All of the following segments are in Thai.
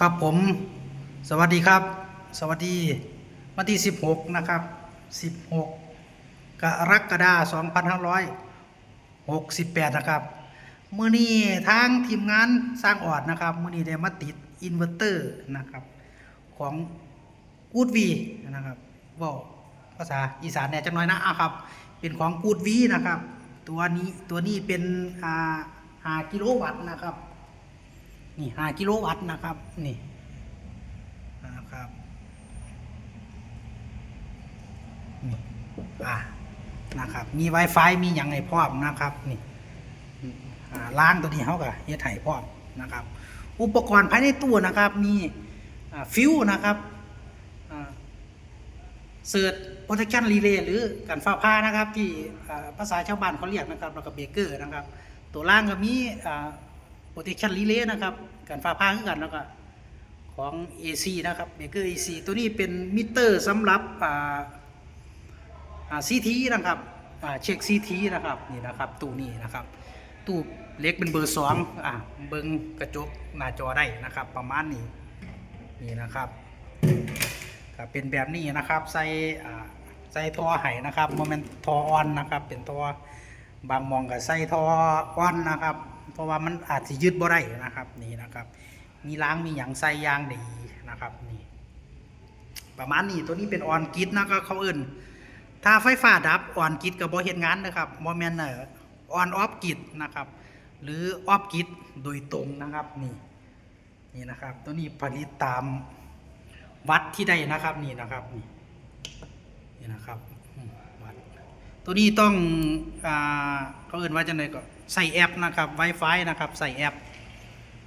ครับผมสวัสดีครับ สวัสดีวันที่ 16 นะครับ 16 กรกฎาคม2568 นะครับเมื่อนี้ทางทีมงานสร้างออดนะครับเมื่อนี้ได้มาติดอินเวอร์เตอร์นะครับของกูดวีนะครับเว่าภาษาอีสานเนี่ยจังน้อยนะอะครับ เป็นของกูดวีนะครับ ตัวนี้ตัวนี้เป็นอ่าหากิโลวัตต์นะครับ นี่ห้ากิโลวัตต์นะครับ นี่นะครับนี่อ่านะครับ มี Wi-Fi มีอย่างไรพร้อมนะครับ นี่ล้างตัวนี้เขาก็เฮ็ดให้พร้อมนะครับ อุปกรณ์ภายในตู้นะครับ มีฟิวนะครับเสิร์ช protection relay หรือการฟ้าผ่านะครับ ที่ภาษาชาวบ้านเขาเรียกนะครับแล้วก็เบเกอร์นะครับ ตัวล่างก็มี อ่า protection relay นะครับการฟ้าผ่าคือกันแล้วก็ของ AC นะครับเบเกอร์ AC ตัวนี้เป็นมิเตอร์สำหรับอ่าอ่า CT นะครับอ่าเช็ค CT นะครับนี่นะครับตู้นี้นะครับตู้เล็กเป็นเบอร์สองอ่าเบิ้งกระจกหน้าจอได้นะครับประมาณนี้นี่นะครับก็เป็นแบบนี้นะครับใส่อ่าใส่ท่อไห้นะครับโมเมนท่อออนนะครับเป็นท่อ บางมองกับใส่ท่อออนนะครับ เพราะว่ามันอาจจะยืดบ่ได้นะครับนี่นะครับ มีล้างมีอย่างใส่ยางดีนะครับนี่ประมาณนี้ตัวนี้เป็นออนกิดนะก็เขาอื่น ถ้าไฟฟ้าดับออนกิดกับบ่เฮ็ดงานนะครับบ่แมนเอ่อออนออฟกิดนะครับ หรือออฟกิดโดยตรงนะครับนี่นี่นะครับ ตัวนี้ผลิตตามวัดที่ได้นะครับนี่นะครับนี่นี่นะครับ ตัวนี้ต้องอ่าเขาเอื่นว่าจังไดก็ใส่แอปนะครับ Wi-Fi นะครับ ใส่แอป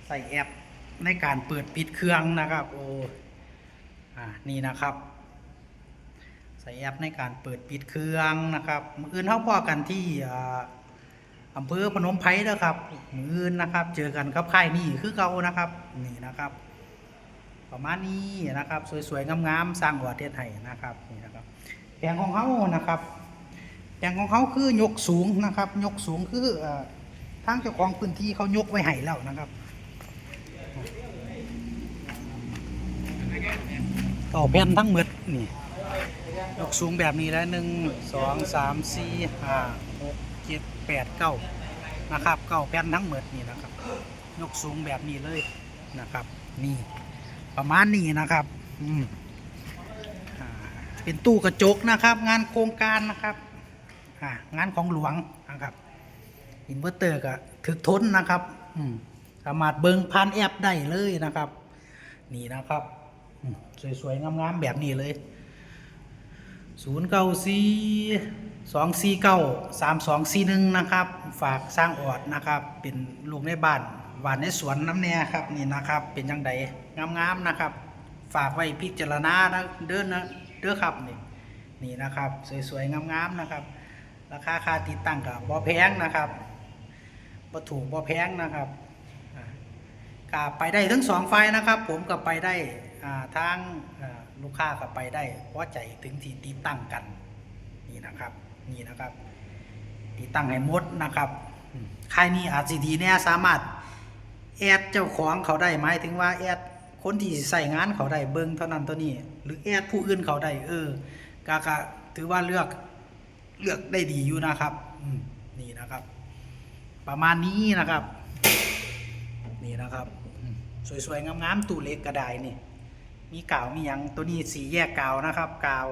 ใส่แอปในการเปิดปิดเครื่องนะครับ โอ้อ่านี่นะครับ ใส่แอปในการเปิดปิดเครื่องนะครับมืออื่นเท่าพ่อกันที่อ่าอำเภอพนมไพรนะครับมืออื่นนะครับ เจอกันครับค่ายนี่คือเก่านะครับนี่นะครับ ประมาณนี้นะครับ สวยๆงามๆสร้างหัวเทศไทยนะครับนี่นะครับแปลงของเขานะครับ แปลงของเขาคือยกสูงนะครับ ยกสูงคืออทางเจ้าของพื้นที่เขายกไว้ให้แล้วนะครับเก่าแผ่นทั้งหมดนี่ยกสูงแบบนี้แล้วหนึ่งสองสามสี่ห้าหกเจ็ดแปดเก้านะครับเก่าแผ่นทั้งหมดนี่นะครับ ยกสูงแบบนี้เลยนะครับ นี่ประมาณนี้นะครับอืมเป็นตู้กระจกนะครับ งานโครงการนะครับ อ่างานของหลวงนะครับอินเวอร์เตอร์ก็ถึกทนนะครับสามารถเบิงผ่านแอปได้เลยนะครับ นี่นะครับสวยๆงามๆแบบนี้เลย0 9 4 2 4 9 3 2 4 1นะครับ ฝากสร้างออดนะครับ เป็นลูกในบ้านหวานในสวนน้ำแน่ครับนี่นะครับ เป็นยังไงงามๆนะครับ ฝากไว้พิจารณานะเดินนะเด้อครับนี่นี่นะครับ สวยๆงามๆนะครับ ราคาค่าติดตั้งกับบ่แพงนะครับบ่ถูกบ่แพงนะครับอ่าไปได้ทั้งสองไฟนะครับ ผมกับไปได้ทางลูกค้ากับไปได้เพราะใจถึงที่ติดตั้งกันนี่นะครับนี่นะครับ ติดตั้งให้หมดนะครับอืมค่ายนี้อาจสิดีแน่สามารถแอดเจ้าของเขาได้หมายถึงว่าแอดคนที่ใส่งานเขาได้เบิ่งเท่านั้นตัวนี้ หรือแอดผู้อื่นเขาได้เออกากะถือว่าเลือก เลือกได้ดีอยู่นะครับนี่นะครับ ประมาณนี้นะครับ นี่นะครับสวยๆงามๆตู้เล็กกระไดนี่ มีกาวมียังตัวนี้สีแยกกาวนะครับกาว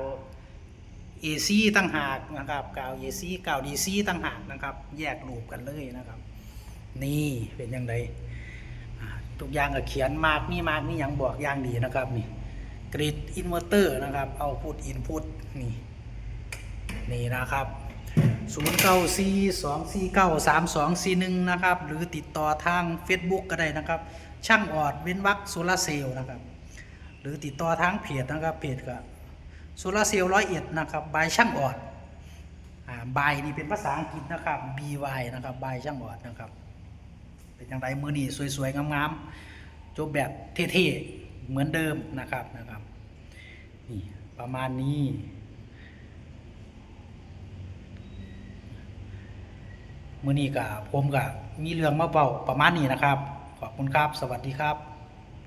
AC ตั้งหากนะครับกาว AC กาว DC ตั้งหากนะครับ แยกรูปกันเลยนะครับ นี่เป็นยังไงทุกอย่างก็เขียนมากมีมากมีหยังบอกอย่างดีนะครับนี่กริดอินเวอร์เตอร์นะครับเอาพุทอินพุตนี่ นี่นะครับ0 9 4 2 4 9 3 2 4 1นะครับ หรือติดต่อทาง Facebook ก็ได้นะครับ ช่างออดเว้นวักโซลาเซลล์นะครับ หรือติดต่อทางเพจนะครับเพจก็โซลาเซลล์ร้อยเอ็ดนะครับบายช่างออดอ่าบายนี่เป็นภาษาอังกฤษนะครับ by นะครับบายช่างออดนะครับ เป็นอย่างไรมือนี่สวยๆ งามๆจบแบบเท่ๆ เหมือนเดิมนะครับนะครับนี่ประมาณนี้ มื้อนี้กับผมกับมีเรื่องมาเบาประมาณนี้นะครับ ขอบคุณครับ สวัสดีครับ